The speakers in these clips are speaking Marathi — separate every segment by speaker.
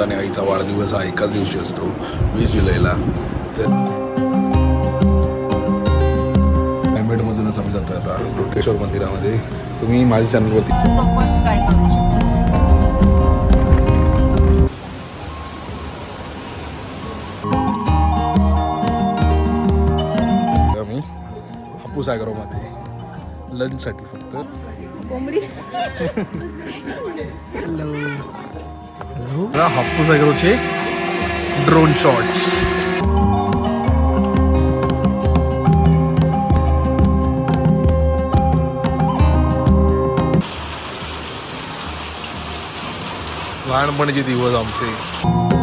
Speaker 1: माझा आणि आईचा वाढदिवस हा एकाच दिवशी असतो वीस जुलैला. तर क्लायमेटमधूनच आम्ही जातो आता लोटेश्वर मंदिरामध्ये. तुम्ही माझ्या चॅनलवरती ॲग्रोमध्ये लंचसाठी फक्त
Speaker 2: कोंबडी.
Speaker 1: हॅलो हापूस ॲग्रोचे ड्रोन शॉट्स लहानपणीचे दिवस आमचे.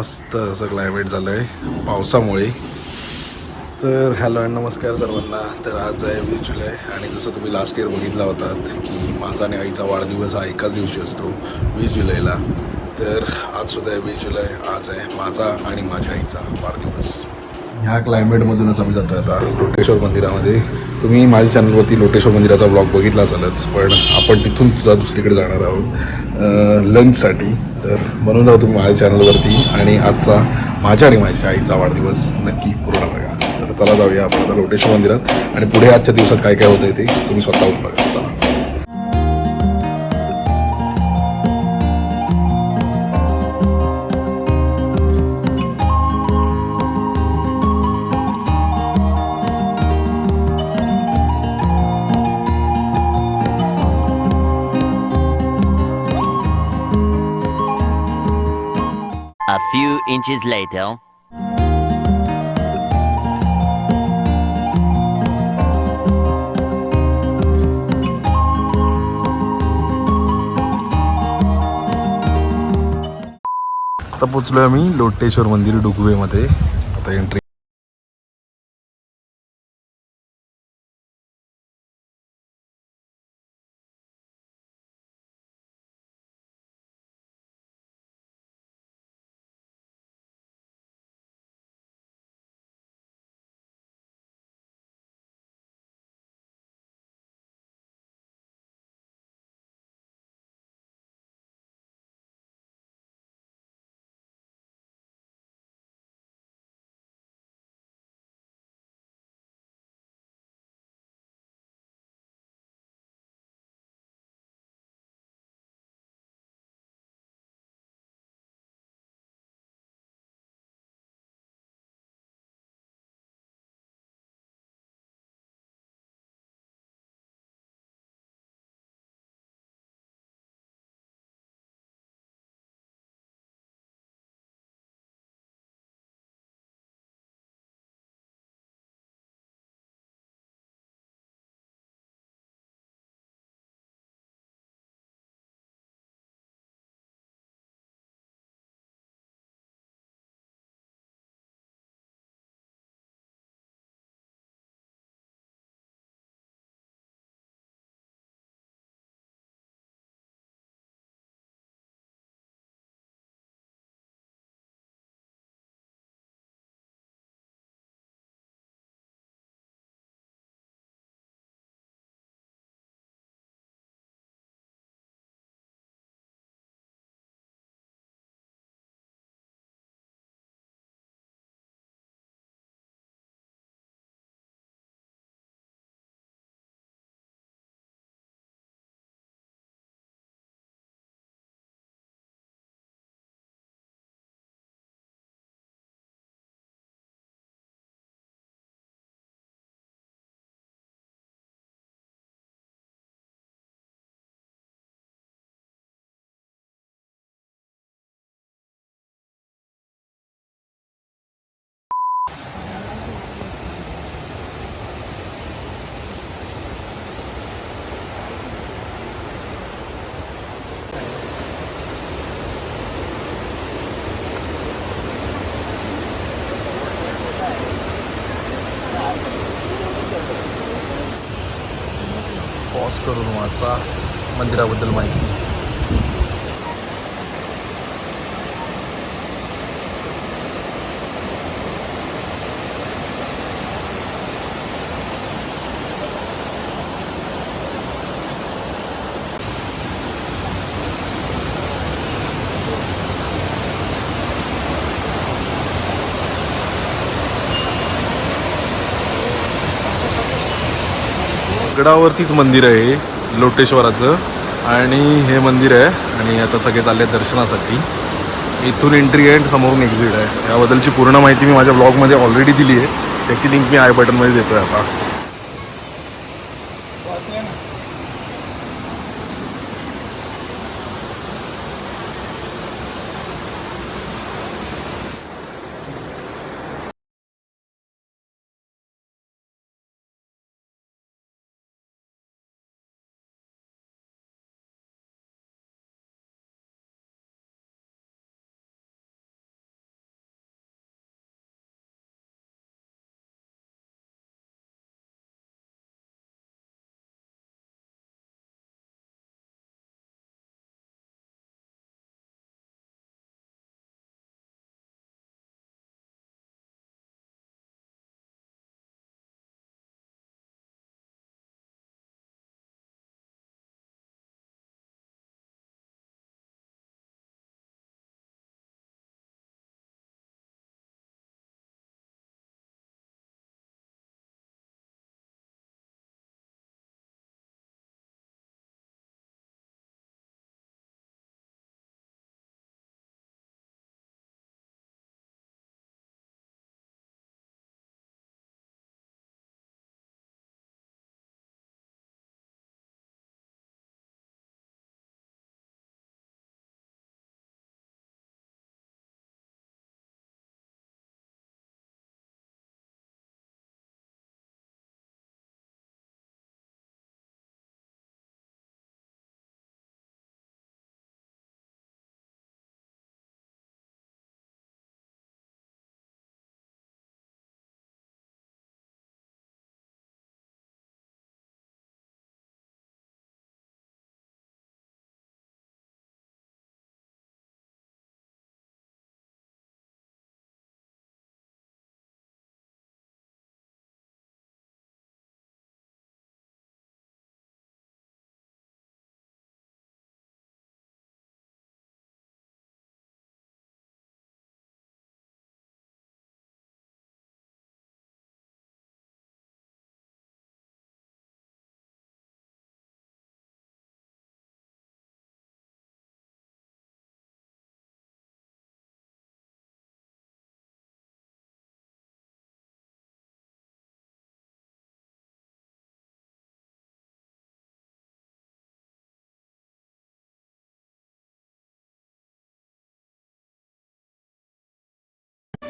Speaker 1: मस्त असं क्लायमेट झालं आहे पावसामुळे. तर हॅलो अँड नमस्कार सर्वांना. तर आज आहे वीस जुलै आणि जसं तुम्ही लास्ट इयर बघितला होतात की माझा आणि आईचा वाढदिवस हा एकाच दिवशी असतो वीस जुलैला. तर आजसुद्धा आहे वीस जुलै आज आहे माझा आणि माझ्या आईचा वाढदिवस. ह्या क्लायमेटमधूनच आम्ही जातो आता लोटेश्वर मंदिरामध्ये. तुम्ही माझ्या चॅनलवरती लोटेश्वर मंदिराचा ब्लॉग बघितला असालच पण आपण तिथून तुझा दुसरीकडे जाणार आहोत लंचसाठी तर म्हणून राहू तुम्ही माझ्या चॅनलवरती आणि आजचा माझ्या आणि माझ्या आईचा वाढदिवस नक्की पूर्ण बघा. तर चला जाऊया आपण आता लोटेश्वर मंदिरात आणि पुढे आजच्या दिवसात काय काय होतं ते तुम्ही स्वतःहून बघा. चला.
Speaker 3: Inches later.
Speaker 1: आता पोचलोय आम्ही लोटेश्वर मंदिर डुगवेमध्ये आता एंट्री करून वाचा मंदिराबद्दल माहिती. गडावरतीच मंदिर आहे लोटेश्वराचं. आणि हे मंदिर आहे आणि आता सगळे चालले आहेत दर्शनासाठी. इथून एंट्री आहे समोरून एक्झिट आहे. याबद्दलची पूर्ण माहिती मी माझ्या ब्लॉगमध्ये ऑलरेडी दिली आहे. त्याची लिंक मी आय बटनमध्ये देतो आहे आता.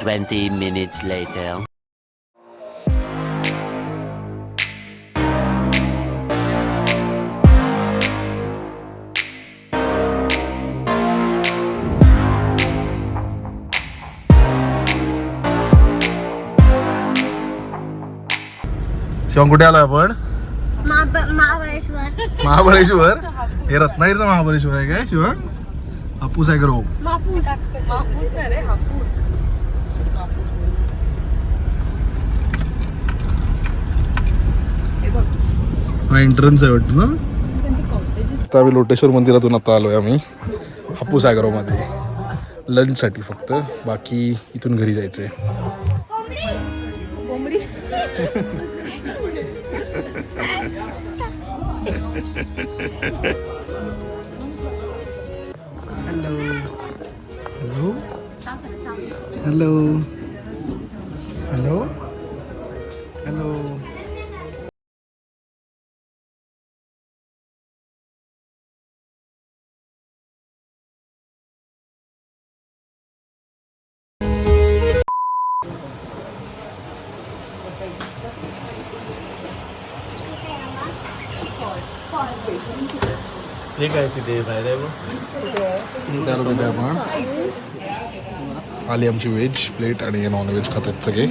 Speaker 3: Twenty minutes later.
Speaker 1: शिवम कुठे आलो आपण?
Speaker 4: महाब- महाबळेश्वर.
Speaker 1: महाबळेश्वर? हे रत्नागिरीचं महाबळेश्वर आहे काय शिवम हापूस आहे ग्रो
Speaker 4: मापूस.
Speaker 2: हापूस नाही रे हापूस. हापूस बोलूस. हे बघ
Speaker 1: हा एंट्रन्स आहे वाटतं ना? आता आम्ही लोटेश्वर मंदिरातून आता आलोय आम्ही. हापूस ॲग्रोमध्ये लंचसाठी फक्त. बाकी इथून घरी जायचंय.
Speaker 2: कोंबडी.
Speaker 1: हॅलो
Speaker 5: तिथे बाहेर आहे मग
Speaker 1: त्यामध्ये आपण आली आमची व्हेज प्लेट आणि नॉनव्हेज खातात सगळे.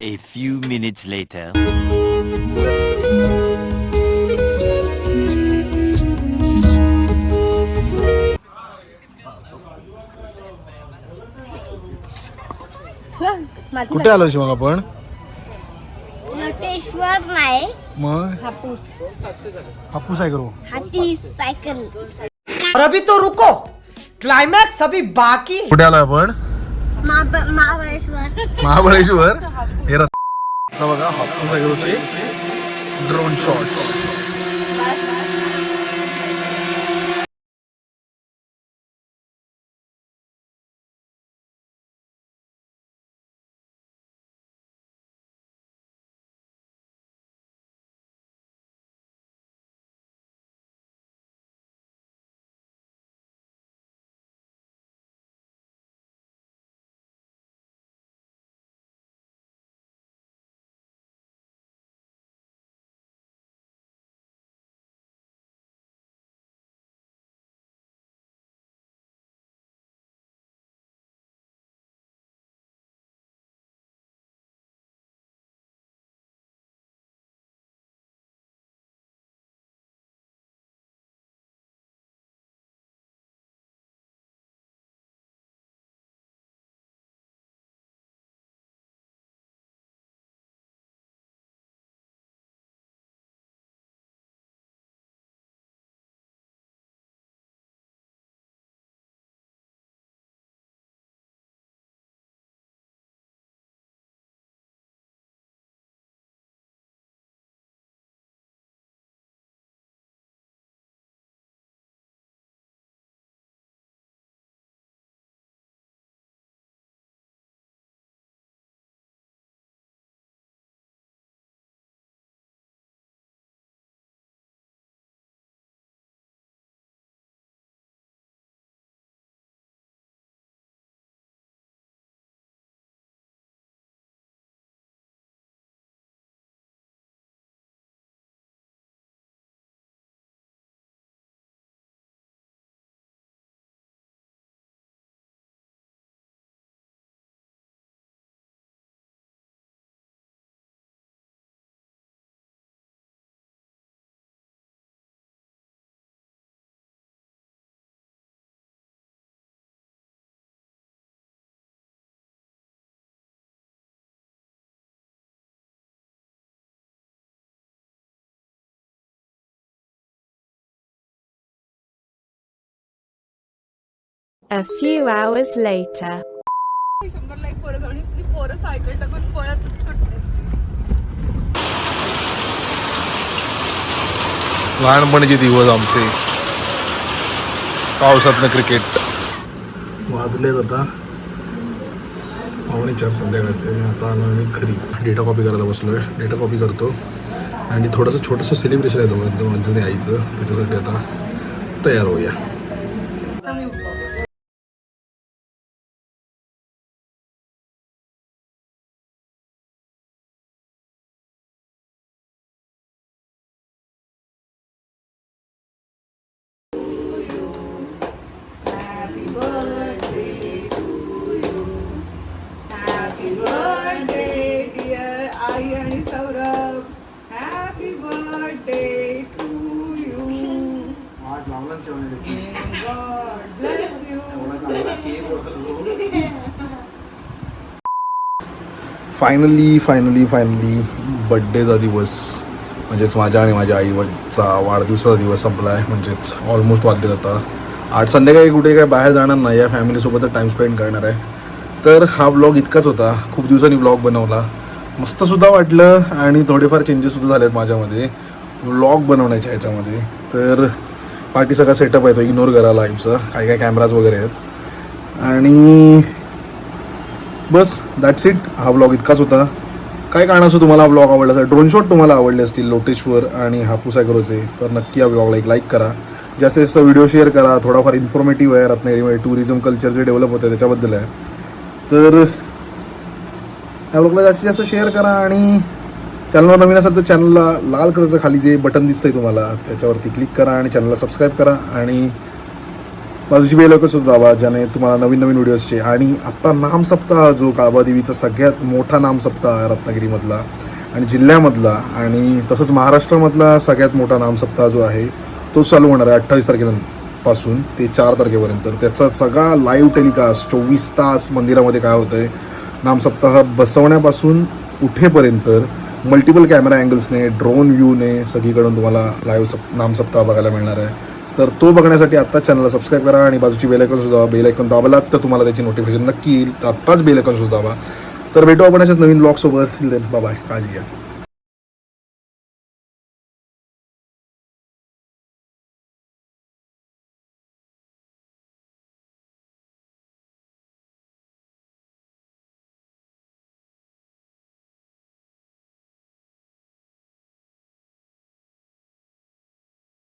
Speaker 3: A few minutes later.
Speaker 1: कुठे आलो मग आपण?
Speaker 4: नटेश्वर नाही
Speaker 1: मग?
Speaker 2: हापूस.
Speaker 1: हापूस आहे करू
Speaker 4: हाती सायकल.
Speaker 6: और अभी तो रुको। क्लाइमैक्स अभी बाकी।
Speaker 1: कुठे आलो आपण.
Speaker 4: महाब- महाबळेश्वर.
Speaker 1: महाबळेश्वर. हे आता बघा हापूस आहे करूचे drone shots
Speaker 7: A few hours later.
Speaker 2: शंभरला एक पोरं आणि ती पोरं सायकल टाकून पळत सुटते
Speaker 1: लहानपणीचे दिवस आमचे. पावसातनं क्रिकेट वाजलेत आता. पावणे चार संध्याकाळचे आणि आता आम्ही घरी. डेटा कॉपी करायला बसलोय. डेटा कॉपी करतो. आणि थोडंसं छोटंसं सेलिब्रेशन आहे दोघांचं. माझं आईचं. त्याच्यासाठी आता तयार होऊया.
Speaker 2: यू
Speaker 1: फायनली फायनली फायनली बड्डेचा दिवस. म्हणजेच माझ्या आणि माझ्या आईचा वाढदिवसाचा दिवस संपला आहे म्हणजेच ऑलमोस्ट वाजले आता. आठ संध्याकाळी कुठे काय बाहेर जाणार नाही. या फॅमिलीसोबतच टाईम स्पेंड करणार आहे. तर हा ब्लॉग इतकाच होता. खूप दिवसांनी ब्लॉग बनवला. मस्तसुद्धा वाटलं आणि थोडेफार चेंजेससुद्धा झालेत माझ्यामध्ये. ब्लॉग बनवण्याच्या ह्याच्यामध्ये. तर बाकी सगळा सेटअप आहे तो इग्नोर करा लाईव्हचा काय काय कॅमेराज वगैरे आहेत. आणि बस दॅट्स इट हा ब्लॉग इतकाच होता. काय कारण असं तुम्हाला हा ब्लॉग आवडला तर ड्रोन शॉट तुम्हाला आवडले असतील लोटेश्वर आणि हापूस ॲग्रोचे तर नक्की या ब्लॉगला एक लाईक करा. जास्तीत जास्त व्हिडिओ शेअर करा. थोडाफार इन्फॉर्मेटिव्ह आहे रत्नागिरीमध्ये. टुरिझम कल्चर जे डेव्हलप होतं त्याच्याबद्दल आहे. तर या ब्लॉगला जास्तीत जास्त शेअर करा आणि चॅनलवर नवीन असेल तर चॅनलला लाल कलरचं खाली जे बटन दिसतंय तुम्हाला त्याच्यावरती क्लिक करा आणि चॅनलला सबस्क्राईब करा. आणि बाजूची बेल सुद्धा दाबा ज्याने तुम्हाला नवीन नवीन व्हिडिओजचे आणि आत्ता नाम सप्ताह जो काळबादेवीचा सगळ्यात मोठा नाम सप्ताह आहे रत्नागिरीमधला आणि जिल्ह्यामधला. आणि तसंच महाराष्ट्रामधला सगळ्यात मोठा नामसप्ताह जो आहे तो चालू होणार आहे अठ्ठावीस तारखेपासून ते चार तारखेपर्यंत. त्याचा सगळा लाईव्ह टेलिकास्ट चोवीस तास मंदिरामध्ये काय होतं आहे नामसप्ताह बसवण्यापासून उठेपर्यंत मल्टिपल कॅमेरा अँगल्सने ड्रोन व्ह्यूने सगळीकडून तुम्हाला लाईव्ह सप नामसप्ताह बघायला मिळणार आहे. तर तो बघण्यासाठी आत्ताच चॅनलला सबस्क्राईब करा आणि बाजूची बेलायकॉन सुद्धा बेलायकॉन दाबलात तर तुम्हाला त्याची नोटिफिकेशन नक्की येईल. आत्ताच बेलायकॉन सुद्धा दाबा तर भेटू आपण अशाच नवीन ब्लॉगसोबत बाय काळजी घ्या.